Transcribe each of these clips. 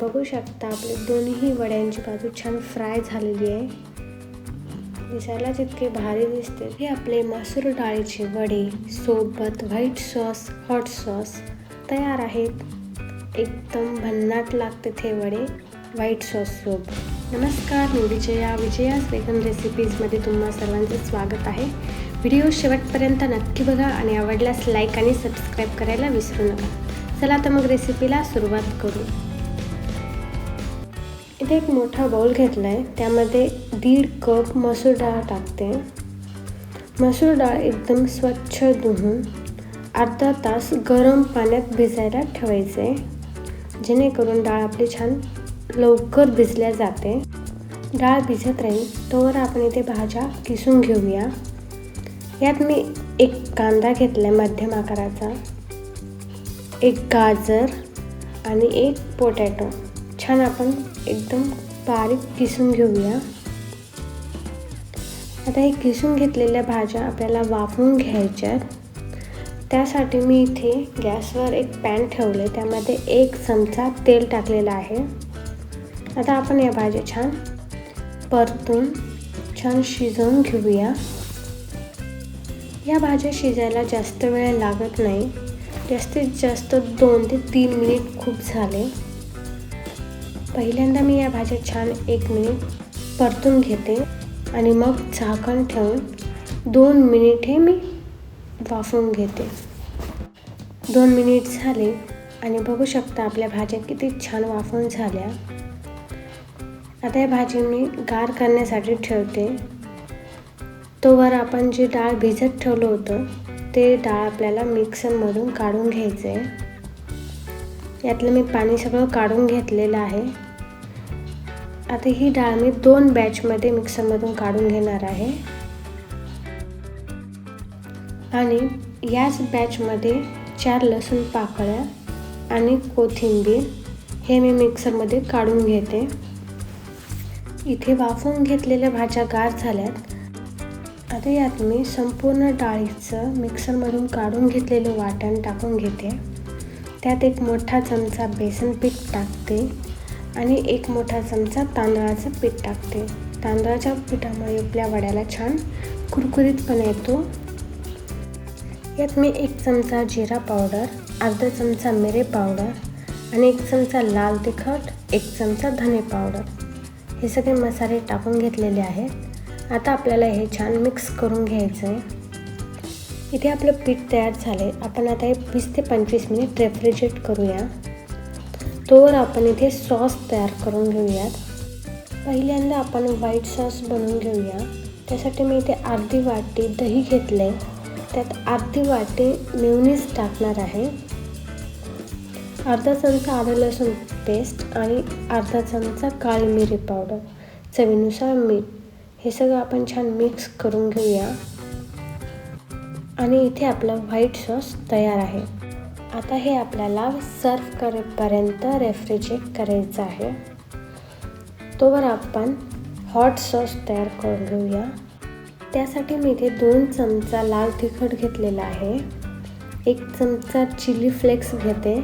बघू शकता आपले दोन्ही वड्यांची बाजू छान फ्राय झालेली आहे. दिसायलाच इतके भारी दिसते हे आपले मसूर डाळीचे वडे सोबत व्हाईट सॉस हॉट सॉस तयार आहेत. एकदम भन्नाट लागते ते वडे व्हाईट सॉस सोबत. नमस्कार मी विजया. विजयास वेगन रेसिपीजमध्ये तुम्हा सर्वांचं स्वागत आहे. व्हिडिओ शेवटपर्यंत नक्की बघा आणि आवडल्यास लाईक आणि सबस्क्राईब करायला विसरू नका. चला तर मग रेसिपीला सुरुवात करू. इथे एक मोठा बाउल घेतला आहे त्यामध्ये दीड कप मसूर डाळ टाकते. मसूर डाळ एकदम स्वच्छ धुवून अर्धा तास गरम पाण्यात भिजायला ठेवायचे. जेणेकरून डाळ आपली छान लवकर भिजल्या जाते. डाळ भिजत राहील तोवर आपण इथे भाज्या किसून घेऊया. यात मी एक कांदा घेतला आहे मध्यम आकाराचा एक गाजर आणि एक पोटॅटो छान आपण एकदम बारीक किसून घेऊया. आता हे किसून घेतलेल्या भाज्या आपल्याला वाफवून घ्यायच्या त्यासाठी मी इथे गॅसवर एक पॅन ठेवले त्यामध्ये एक चमचा तेल टाकलेला आहे. आता आपण या भाज्या छान परतून छान शिजवून घेऊया. या भाज्या शिजायला जास्त वेळ लागत नाही. जास्तीत जास्त दोन ते तीन मिनिट खूप झाले. पहिल्यांदा मी या भाज्या छान एक मिनिट परतून घेते आणि मग झाकण ठेवून दोन मिनिट हे मी वाफवून घेते. दोन मिनिट झाले आणि बघू शकता आपल्या भाज्या किती छान वाफवून झाल्या. आता या भाजी मी गार करण्यासाठी ठेवते. तोवर आपण जे डाळ भिजत ठेवलं होतं ते डाळ आपल्याला मिक्सरमधून काढून घ्यायचं आहे यातलं मी पाणी सगळं काढून घेतलेलं आहे. आता ही डाळ मी दोन बॅचमध्ये मिक्सरमधून काढून घेणार आहे. आणि याच बॅचमध्ये चार लसूण पाकळ्या आणि कोथिंबीर हे मी मिक्सरमध्ये काढून घेते. इथे वाफवून घेतलेल्या भाज्या गार झाल्यात. आता यात मी संपूर्ण डाळीचं मिक्सरमधून काढून घेतलेलं वाटण टाकून घेते. त्यात एक मोठा चमचा बेसन पीठ टाकते. आणि एक मोठा चमचा तांदळाचं पीठ टाकते. तांदळाच्या पिठामुळे आपल्या वड्याला छान कुरकुरीतपणा येतो. यात मी एक चमचा जिरा पावडर अर्धा चमचा मिरे पावडर आणि एक चमचा लाल तिखट एक चमचा धने पावडर. हे सगळे मसाले टाकून घेतलेले आहेत. आता आपल्याला हे छान मिक्स करून घ्यायचं आहे इथे आपलं पीठ तयार झाले आपण आता हे वीस ते पंचवीस मिनिट रेफ्रिजरेट करूया. तोवर आपण इथे सॉस तयार करून घेऊयात. पहिल्यांदा आपण व्हाईट सॉस बनवून घेऊया. त्यासाठी मी इथे अर्धी वाटी दही घेतले. त्यात अर्धी वाटी मेवनीस टाकणार आहे. अर्धा चमचा आलं लसूण पेस्ट आणि अर्धा चमचा काळी मिरी पावडर. चवीनुसार मीठ. हे सगळं आपण छान मिक्स करून घेऊया. आणि इथे आपला व्हाईट सॉस तयार आहे. आता हे आपल्याला सर्व करेपर्यंत रेफ्रिजरेट करायचं आहे. तोवर आपण हॉट सॉस तयार करून घेऊया. त्यासाठी मी इथे दोन चमचा लाल तिखट घेतलेला आहे. एक चमचा चिली फ्लेक्स घेते.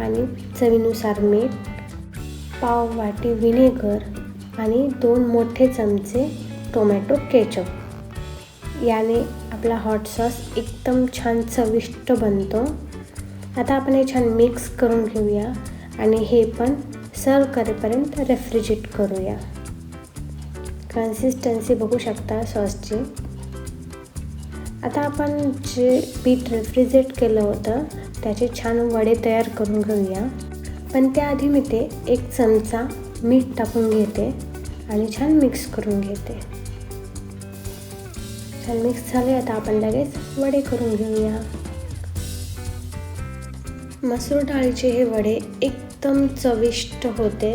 आणि चवीनुसार मीठ पाव वाटी विनेगर आणि दोन मोठे चमचे टोमॅटो केचप याने आपला हॉट सॉस एकदम छान चविष्ट बनतो. आता आपण हे छान मिक्स करून घेऊया आणि हे पण सर्व करेपर्यंत रेफ्रिजरेट करूया. कन्सिस्टन्सी बघू शकता सॉसची आता आपण जे पीठ रेफ्रिजरेट केलं होतं त्याचे छान वडे तयार करून घेऊया. पण त्याआधी मी ते एक चमचा मीठ टाकून घेते आणि छान मिक्स करून घेते. छान मिक्स झाले आता आपण लगेच वडे करून घेऊया. मसूर डाळीचे हे वडे एकदम चविष्ट होते.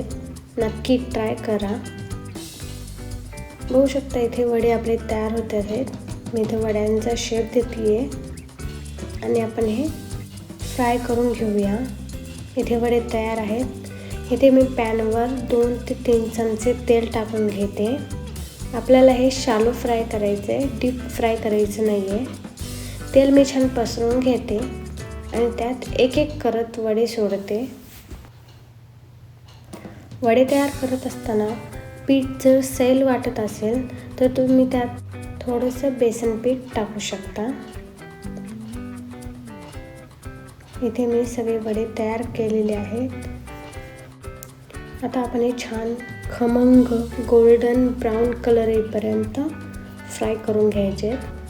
नक्की ट्राय करा. बघू शकता इथे वडे आपले तयार होते आहेत. मी इथे वड्यांचा शेप देते आहे आणि आपण हे फ्राय करून घेऊया. इथे वडे तयार आहेत. इथे मी पॅनवर दोन ते तीन चमचे तेल टाकून घेते. आपल्याला हे शालो फ्राय करायचं आहे डीप फ्राय करायचं नाही आहे तेल मी छान पसरून घेते. आणि त्यात एक एक करत वडे सोडते. वडे तयार करत असताना पीठ जर सैल वाटत असेल तर तुम्ही त्यात थोडंसं बेसन पीठ टाकू शकता. इथे मी सगळे वडे तयार केलेले आहेत. आता आपण हे छान खमंग गोल्डन ब्राऊन कलर येईपर्यंत फ्राय करून घ्यायचे. आहेत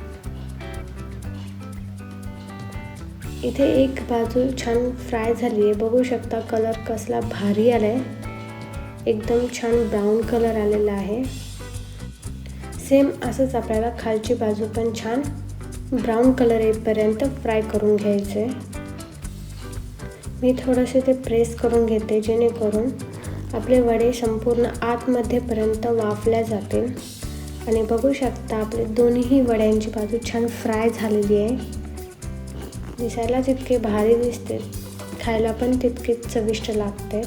इथे एक बाजू छान फ्राय झाली आहे. बघू शकता कलर कसला भारी आला आहे एकदम छान ब्राऊन कलर आलेला आहे. सेम असंच आपल्याला खालची बाजू पण छान ब्राऊन कलर येईपर्यंत फ्राय करून घ्यायचे. मी थोडेसे ते प्रेस करून घेते जेणेकरून आपले वडे संपूर्ण आतमध्येपर्यंत वाफल्या जातील. आणि बघू शकता आपले दोन्ही वड्यांची बाजू छान फ्राय झालेली आहे. दिसायला तितके भारी दिसते खायला पण तितकेच चविष्ट लागते.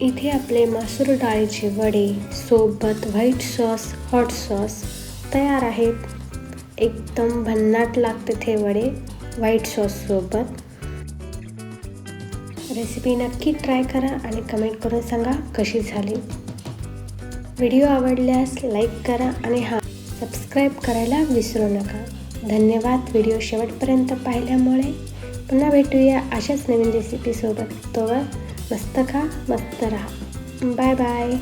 इथे आपले मसूर डाळीचे वडे सोबत व्हाईट सॉस हॉट सॉस तयार आहेत. एकदम भन्नाट लागते ते वडे व्हाईट सॉससोबत रेसिपी नक्की ट्राय करा आणि कमेंट करून सांगा कशी झाली. व्हिडिओ आवडल्यास लाईक करा आणि हा सबस्क्राईब करायला विसरू नका. धन्यवाद. व्हिडिओ शेवटपर्यंत पाहिल्यामुळे पुन्हा भेटूया अशाच नवीन रेसिपीसोबत तोवर मस्त खा मस्त राहा. Bye bye